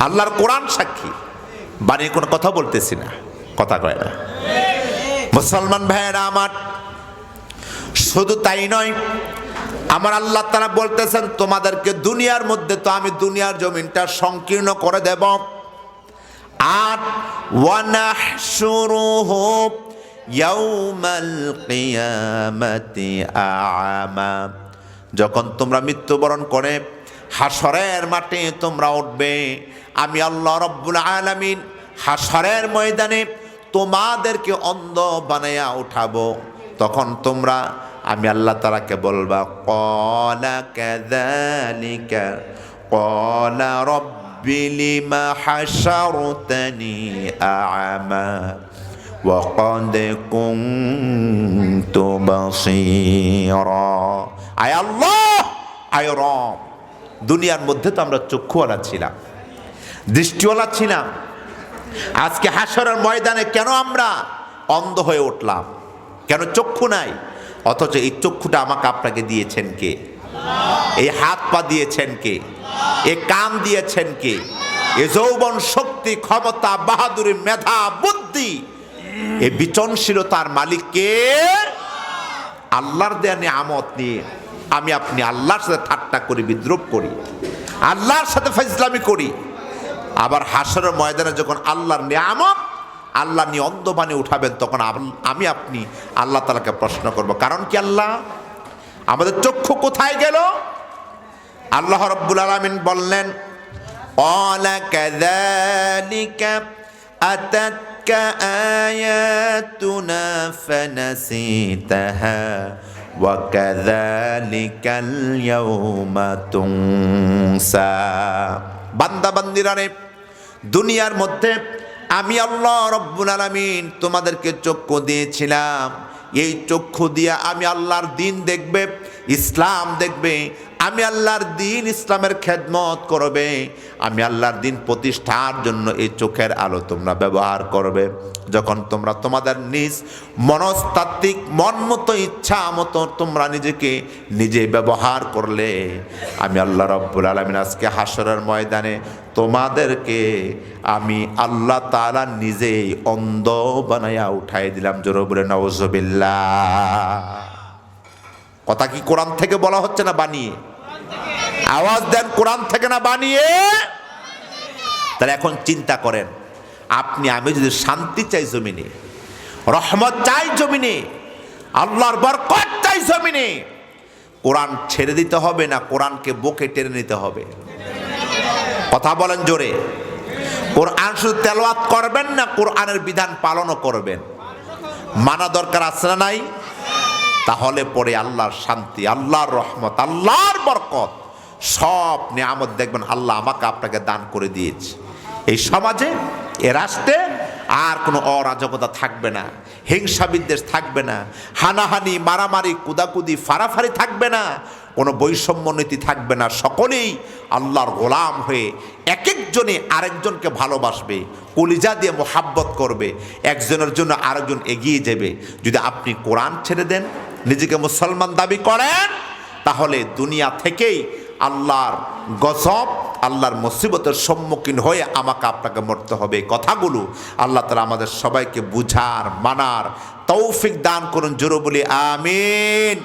আল্লাহর কোরআন সাক্ষী। বানিয়ে কোনো কথা বলতেছি না। কথা কয় না। মুসলমান ভাইয়েরা আমার, শুধু তাই নয়, আমার আল্লাহ তারা বলতেছেন, তোমাদেরকে দুনিয়ার মধ্যে তো আমি দুনিয়ার জমিনটা সংকীর্ণ করে দেব। আর ইয়াউমাল কিয়ামাতি আ'মা যখন তোমরা মৃত্যুবরণ করে হাসরের মাঠে তোমরা উঠবে আমি আল্লাহ রব্বুল আলামিন হাসরের ময়দানে তোমাদেরকে অন্ধ বানাইয়া উঠাবো তখন তোমরা আমি আল্লাহ তালাকে বলবা কলা কাযালিকা কলা রব্বি লিমা হাশারতানি আ'মা وقد كنت بصيرا আয় আল্লাহ আয় রব দুনিয়ার মধ্যে তো আমরা চক্ষুওয়ালা ছিলাম, দৃষ্টিওয়ালা ছিলাম। আজকে হাসরের ময়দানে কেন আমরা অন্ধ হয়ে উঠলাম? কেন চক্ষু নাই? অথচ এই চক্ষুটা আমাকে আপনাকে দিয়েছেন কে? এই হাত পা দিয়েছেন কে? এ কান দিয়েছেন কে? এ যৌবন শক্তি, ক্ষমতা, বাহাদুরি, মেধা, বুদ্ধি, এ বিচনশীলতার মালিককে আল্লাহর দেয়া নিয়ামত নিয়ে আমি আপনি আল্লাহর সাথে ঠাট্টা করি বিদ্রোপ করি, আল্লাহর সাথে ফাইজলামি করি। আবার হাসরের ময়দানে যখন আল্লাহর নিয়ামক আল্লাহ নিয়ে অন্ধবাণী উঠাবেন, তখন আমি আপনি আল্লাহ তালাকে প্রশ্ন করব, কারণ কি আল্লাহ? আমাদের চক্ষু কোথায় গেল? আল্লাহ রব্বুল আলমিন বললেন অনেক ওয়াকাযালিকাল ইয়াউমা তুনসা। বান্দা বান্দিরা দুনিয়ার মধ্যে আমি আল্লাহ রব্বুল আলামিন তোমাদেরকে চক্ষু দিয়েছিলাম। এই চক্ষু দিয়ে আমি আল্লাহর দিন দেখবে ইসলাম দেখবে, আমি আল্লাহর দিন ইসলামের খেদমত করবে, আমি আল্লাহর দিন প্রতিষ্ঠার জন্য এই চোখের আলো তোমরা ব্যবহার করবে। যখন তোমরা তোমাদের নিজ মনস্তাত্ত্বিক, মন মতো ইচ্ছা মতো তোমরা নিজেকে নিজে ব্যবহার করলে, আমি আল্লাহ রব্বুল আলমিন আজকে হাসরের ময়দানে তোমাদেরকে আমি আল্লাহ তাআলা নিজেই অন্ধ বানাইয়া উঠাই দিলাম। জোর বলে নওজবিল্লা কথা কি কোরআন থেকে বলা হচ্ছে না বানিয়ে? আওয়াজ দেন কোরআন থেকে না বানিয়ে? তাহলে এখন চিন্তা করেন, আপনি, আমি যদি শান্তি চাই জমিনে, রহমত চাই জমিনে, আল্লাহর বরকত চাই জমিনে, কোরআন ছেড়ে দিতে হবে না কোরআনকে বুকে টেনে নিতে হবে? কথা বলেন জোরে। কোরআন শুধু তেলাওয়াত করবেন না, কোরআনের বিধান পালনও করবেন। মানা দরকার আছে না নাই? তাহলে পরে আল্লাহর শান্তি, আল্লাহর রহমত, আল্লাহর বরকত, সব নিয়ামত দেখবেন আল্লাহ আমাকে আপনাকে দান করে দিয়েছে। এই সমাজে, এ রাষ্ট্রে আর কোনো অরাজকতা থাকবে না, হিংসা বিদ্বেষ থাকবে না, হানাহানি, মারামারি, কুদাকুদি, ফারাফারি থাকবে না, কোনো বৈষম্য নীতি থাকবে না, সকলেই আল্লাহর গোলাম হয়ে এক একজনে আরেকজনকে ভালোবাসবে, কলিজা দিয়ে মোহাব্বত করবে, একজনের জন্য আরেকজন এগিয়ে যাবে। যদি আপনি কোরআন ছেড়ে দেন নিজেকে মুসলমান দাবি করেন, তাহলে দুনিয়া থেকেই আল্লাহর গজব, আল্লাহর মুসিবতের সম্মুখীন হয়ে আমাকে আপনাকে মরতে হবে। কথাগুলো আল্লাহ তালা আমাদের সবাইকে বুঝার, মানার তৌফিক দান করুন। জোরো বলি, আমিন।